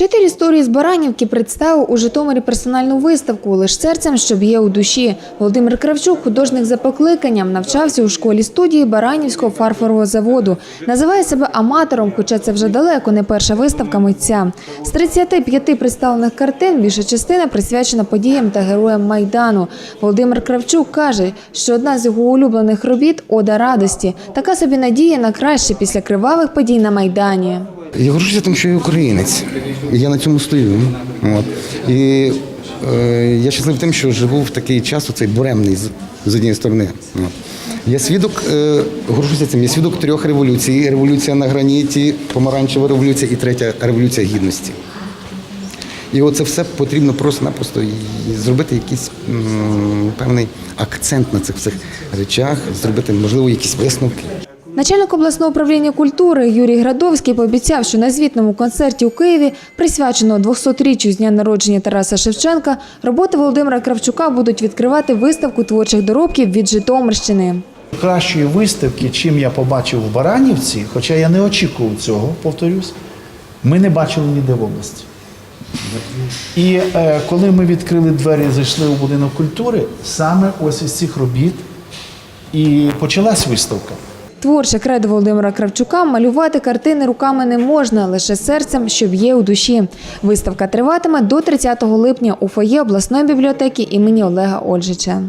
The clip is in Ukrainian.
Вчитель історії з Баранівки представив у Житомирі персональну виставку «Лиш серцем, що б'є у душі». Володимир Кравчук, художник за покликанням, навчався у школі студії Баранівського фарфорового заводу. Називає себе аматором, хоча це вже далеко не перша виставка митця. З 35 представлених картин більша частина присвячена подіям та героям Майдану. Володимир Кравчук каже, що одна з його улюблених робіт – «Ода радості». Така собі надія на краще після кривавих подій на Майдані. Я горжуся тим, що я українець. І я на цьому стою. От. І е, я щасливий тим, що живу в такий час, оцей буремний з, з однієї сторони. От. Я свідок, е, горжуся цим, я свідок трьох революцій. Революція на граніті, помаранчева революція і третя революція гідності. І оце все потрібно просто-напросто зробити якийсь м, певний акцент на цих всіх речах, зробити, можливо, якісь висновки. Начальник обласного управління культури Юрій Градовський пообіцяв, що на звітному концерті у Києві, присвяченого 200-річчю з дня народження Тараса Шевченка, роботи Володимира Кравчука будуть відкривати виставку творчих доробків від Житомирщини. кращої виставки, чим я побачив в Баранівці, хоча я не очікував цього, повторюсь, ми не бачили ніде в області. І е, коли ми відкрили двері і зайшли у будинок культури, саме ось із цих робіт і почалась виставка. Творче кредо Володимира Кравчука малювати картини руками не можна, лише серцем, що б'є у душі. Виставка триватиме до 30 липня у фойє обласної бібліотеки імені Олега Ольжича.